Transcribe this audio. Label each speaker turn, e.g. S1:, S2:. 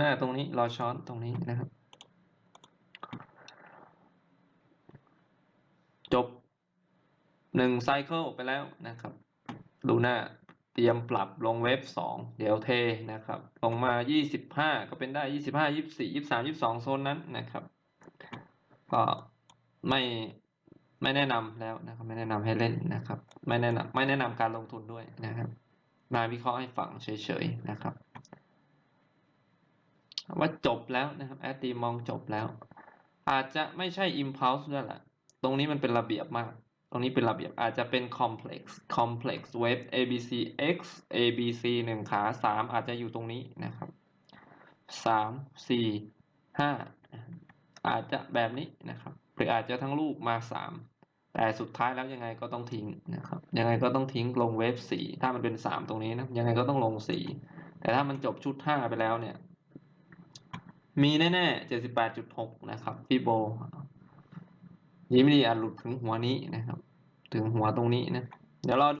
S1: หน้าตรงนี้รอช้อนตรงนี้นะครับ จบหนึ่งไซเคิลไปแล้วนะครับ ดูหน้าเตรียมปรับลงเว็บสองเดี๋ยวเทนะครับ ลงมายี่สิบห้าก็เป็นได้ยี่สิบห้ายี่สี่ยี่สามยี่สองโซนนั้นนะครับ ก็ไม่ไม่แนะนำแล้วนะครับ ไม่แนะนำให้เล่นนะครับ ไม่แนะนำไม่แนะนำการลงทุนด้วยนะครับมาวิเคราะห์ให้ฟังเฉยๆนะครับ ว่าจบแล้วนะครับแอดตีมองจบแล้ว อาจจะไม่ใช่ impulse ด้วยแหละ ตรงนี้มันเป็นระเบียบมาก ตรงนี้เป็นระเบียบอาจจะเป็น complex complex wave abc x abc หนึ่งขาสามอาจจะอยู่ตรงนี้นะครับสามสี่ห้าอาจจะแบบนี้นะครับ หรืออาจจะทั้งลูกมาสามแต่สุดท้ายแล้วยังไงก็ต้องทิ้งนะครับ ยังไงก็ต้องทิ้งลงเวฟสี่ถ้ามันเป็นสามตรงนี้นะยังไงก็ต้องลงสี่แต่ถ้ามันจบชุดห้าไปแล้วเนี่ย มีแน่ๆเจ็ดสิบแปดจุดหกนะครับฟีโบยิ้มดีอาจหลุดถึงหัวนี้นะครับ ถึงหัวตรงนี้นะ เดี๋ยวเรา